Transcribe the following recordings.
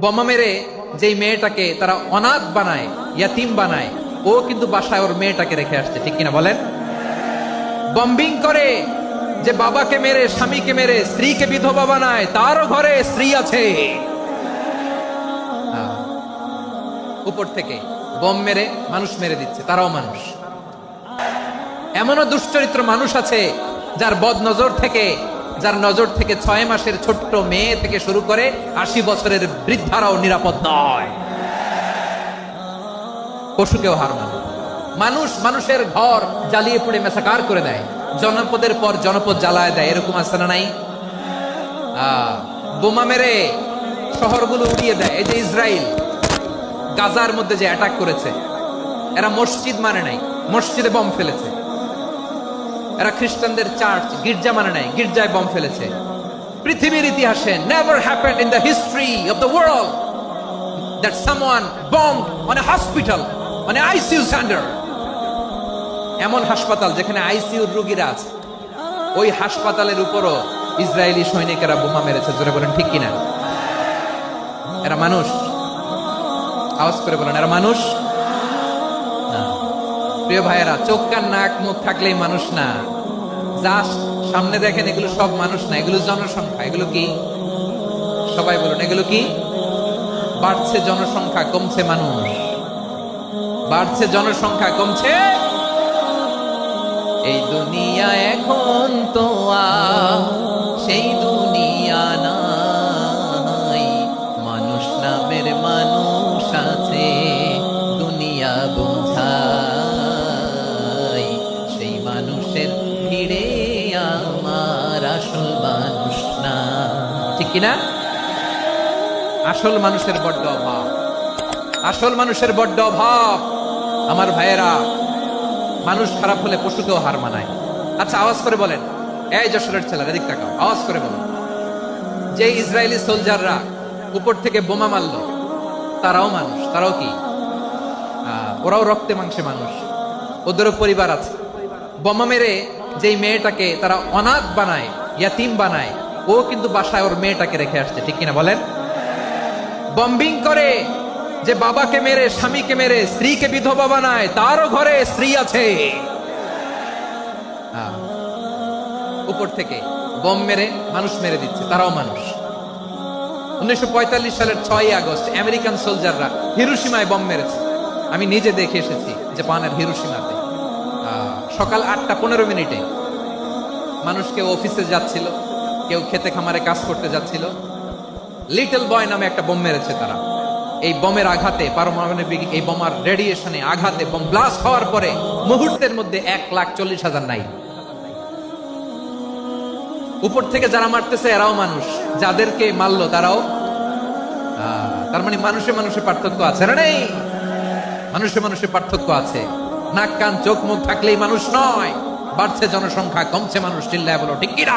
বোমা মেরে যেই মেয়েটাকে তারা অনাথ বানায়, ইয়াতিম বানায়, ও কিন্তু বাসায় ওর মেয়েটাকে রেখে আসছে। ঠিক কিনা বলেন? বম্বিং করে যে বাবাকে মেরে, স্বামীকে মেরে, স্ত্রীকে বিধবা বানায়, তারও ঘরে স্ত্রী আছে। উপর থেকে বম মেরে মানুষ মেরে দিচ্ছে, তারাও মানুষ। এমনও দুশ্চরিত্র মানুষ আছে যার বদ নজর থেকে যার নজর থেকে ছয় মাসের ছোট্ট মেয়ে থেকে শুরু করে আশি বছরের বৃদ্ধারাও নিরাপদ নয়। পশুকেও হার মানে মানুষ মানুষের ঘর জ্বালিয়ে পুড়ে মেসাকার করে দেয়। জনপদের পর জনপদ জ্বালায় দেয়, এরকম আছে না নাই বোমা মেরে শহরগুলো উড়িয়ে দেয়। এই যে ইসরায়েল গাজার মধ্যে যে অ্যাটাক করেছে, এরা মসজিদ মানে নাই, মসজিদে বম ফেলেছে। এরা খ্রিস্টানদের চার্চ, গির্জা মানে নাই, গির্জায় বম ফেলেছে। পৃথিবীর ইতিহাসে never happened in the history of the world that someone bombed on a hospital, on a ICU center এমন হাসপাতাল যেখানে আইসিইউ রোগীরা আছে। ওই হাসপাতালের উপরও ইসরায়েলি সৈনিকেরা বোমা মেরেছে, জোরে বলেন, ঠিক কিনা? এরা মানুষ। আওয়াজ করে বলেন, এরা মানুষ। প্রিয় ভাইয়েরা, চোখ কান নাক মুখ থাকলেই মানুষ না। যা সামনে দেখেন, এগুলো সব মানুষ না। এগুলো জনসংখ্যা। এগুলো কি? সবাই বলুন, এগুলো কি? বাড়ছে জনসংখ্যা, কমছে মানুষ। বাড়ছে জনসংখ্যা, কমছে এই দুনিয়া এখন। কিনা? আসল মানুষের বড্ড অভাব। আসল মানুষের বড্ড অভাব। আমার ভাইয়েরা, মানুষ খারাপ হলে পশুকেও হার মানায়। আচ্ছা আওয়াজ করে বলেন। এই যশোরের ছেলেরা, এদিক তাকাও। আওয়াজ করে বলেন। যে ইসরায়েলি সোলজাররা উপর থেকে বোমা মারলো, তারাও মানুষ। তারাও কি? ওরাও রক্তে মাংসে মানুষ। ওদেরও পরিবার আছে। বোমা মেরে যেই মেয়েটাকে তারা অনাথ বানায়, ইয়াতিম বানায় ও কিন্তু বাসায় ওর মেয়েটাকে রেখে আসছে, ঠিক কিনা বলেন? বম্বিং করে যে বাবাকে মেরে, স্বামীকে মেরে, স্ত্রীকে বিধবা বানায়, তারও ঘরে স্ত্রী আছে। উপর থেকে বম মেরে মানুষ মেরে দিচ্ছে, তারাও মানুষ। উনিশশো পঁয়তাল্লিশ সালের ছয় আগস্ট, আমেরিকান সোলজাররা হিরোসীমায় বম মেরেছে। আমি নিজে দেখে এসেছি জাপানের হিরোসীমাতে সকাল আটটা পনেরো মিনিটে মানুষকে অফিসে যাচ্ছিল কেউ খেতে খামারে কাজ করতে যাচ্ছিল। লিটল বয় নামে একটা বোম মেরেছে তারা। এই বোমের আঘাতে, পারমাণবিক এই বোমার রেডিয়েশনে আঘাতে বোম ব্লাস্ট হওয়ার পরে মুহূর্তের মধ্যে এক লাখ চল্লিশ হাজার নাই। উপর থেকে যারা মারতেছে, এরাও মানুষ। যাদেরকে মারলো তারাও তার মানে মানুষে মানুষে পার্থক্য আছে না নেই? মানুষে মানুষে পার্থক্য আছে। নাক, কান, চোখ, মুখ থাকলেই মানুষ নয়। বাড়ছে জনসংখ্যা, কমছে মানুষ, চিল্লায় বলো, ঠিক কিনা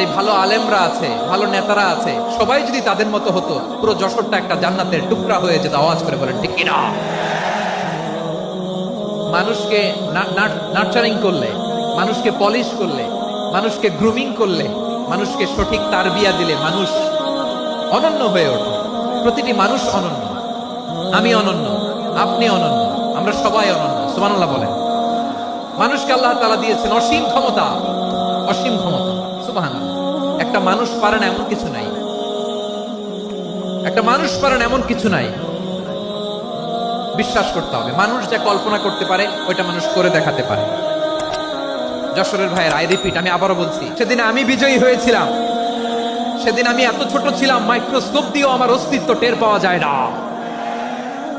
যে ভালো আলেমরা আছে, ভালো নেতারা আছে, সবাই যদি তাদের মতো হতো, পুরো যশোরটা একটা জান্নাতের টুকরা হয়ে যেত, আওয়াজ করে বলেন, ঠিক কিনা? মানুষকে নার্চারিং করলে, মানুষকে পলিশ করলে, মানুষকে গ্রুমিং করলে, মানুষকে সঠিক তারবিয়া দিলে মানুষ অনন্য হয়ে ওঠে। প্রতিটি মানুষ অনন্য। আমি অনন্য, আপনি অনন্য, আমরা সবাই অনন্য, সুবহানাল্লাহ বলেন। মানুষকে আল্লাহ তালা দিয়েছেন অসীম ক্ষমতা অসীম ক্ষমতা সুবাহান একটা মানুষ পারে না এমন কিছু নাই। একটা মানুষ পারেন এমন কিছু নাই। বিশ্বাস করতে হবে। মানুষ যা কল্পনা করতে পারে, ওইটা মানুষ করে দেখাতে পারে। যশোরের ভাইয়ের আই রিপিট, আমি আবারও বলছি, সেদিন আমি বিজয়ী হয়েছিলাম। সেদিন আমি এত ছোট ছিলাম, মাইক্রোস্কোপ দিয়েও আমার অস্তিত্ব টের পাওয়া যায় না।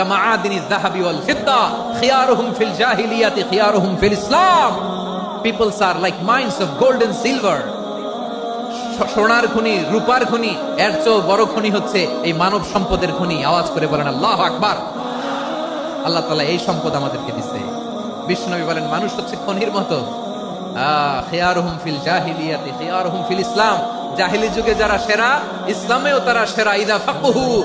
কামাআদিনি সোনার রূপার এর বড় হচ্ছে এই মানব সম্পদের খনি। আওয়াজ করে বলেন, আল্লাহ আকবার। আল্লাহ তাআলা এই সম্পদ আমাদেরকে দিচ্ছে বিশ্বনবী বলেন, মানুষ হচ্ছে খনির মতো। ফিল ইসলাম। জাহিলি যুগে যারা সেরা, ইসলামেও তারা সেরা। ইদা ফাকুহু।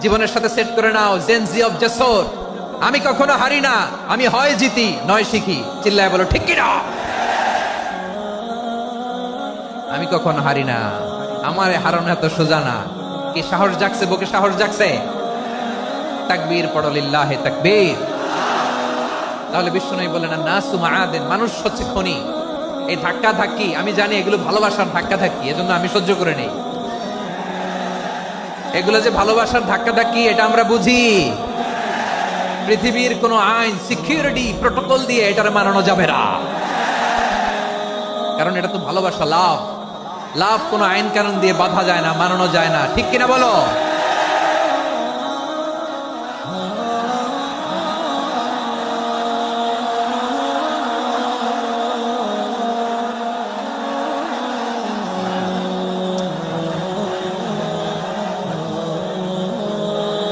জীবনের সাথে সেট করে নাও জেনজি অফ জেসর আমি কখনো হারি না, আমি হয় জিতি, নয় শিখি। চিল্লায় বলো, ঠিক কিনা? আমি কখনো হারি না, আমার হারানো এত সোজা না। কি সাহস জাগছে বুকে সাহস জাগছে? তাকবীর পড়লিল্লাহে তাকবীর। তাহলে বিষ্ণু বলেন না সুমা আদেন মানুষ হচ্ছে খনি। এই ধাক্কা ধাক্কি আমি জানি এগুলো ভালোবাসার ধাক্কা ধাক্কি এজন্য আমি সহ্য করে নেই। এগুলো যে ভালোবাসার ধাক্কা ধাক্কি এটা আমরা বুঝি। পৃথিবীর কোন আইন সিকিউরিটি প্রোটোকল দিয়ে এটার মানানো যাবে না। কারণ এটা তো ভালোবাসা লাভ লাভ কোনো আইন কানুন দিয়ে বাধা যায় না, মানানো যায় না। ঠিক কিনা বলো?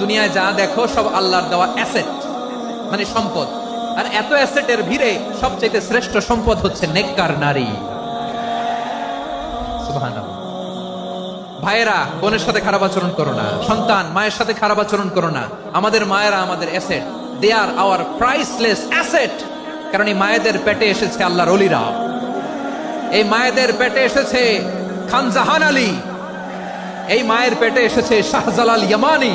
দুনিয়ায় যা দেখো সব আল্লাহর দেওয়া অ্যাসেট মানে সম্পদ। আর এত অ্যাসেটের ভিড়ে সবচেয়ে শ্রেষ্ঠ সম্পদ হচ্ছে নেককার নারী। ভাইয়েরা, বোনের সাথে খারাপ আচরণ করো না। সন্তান, মায়ের সাথে খারাপ আচরণ করো না। আমাদের মায়েরা আমাদের asset they are our priceless asset কারণ এই মায়েদের পেটে এসেছে আল্লাহর অলিরা। এই মায়েদের পেটে এসেছে খান জাহান আলী। এই মায়ের পেটে এসেছে শাহজালাল ইয়ামানি।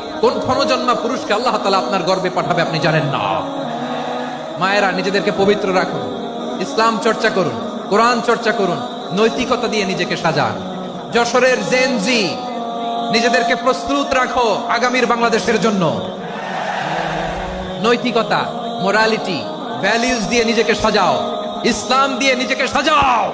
কোন ক্ষণজন্মা পুরুষকে আল্লাহ তালা আপনার গর্বে পাঠাবে আপনি জানেন না। মায়েরা, নিজেদেরকে পবিত্র রাখুন। ইসলাম চর্চা করুন, কোরআন চর্চা করুন, নৈতিকতা দিয়ে নিজেকে সাজান। যশোরের জেনজি নিজেদেরকে প্রস্তুত রাখো আগামীর বাংলাদেশের জন্য। নৈতিকতা মোরালিটি ভ্যালিউজ দিয়ে নিজেকে সাজাও। ইসলাম দিয়ে নিজেকে সাজাও।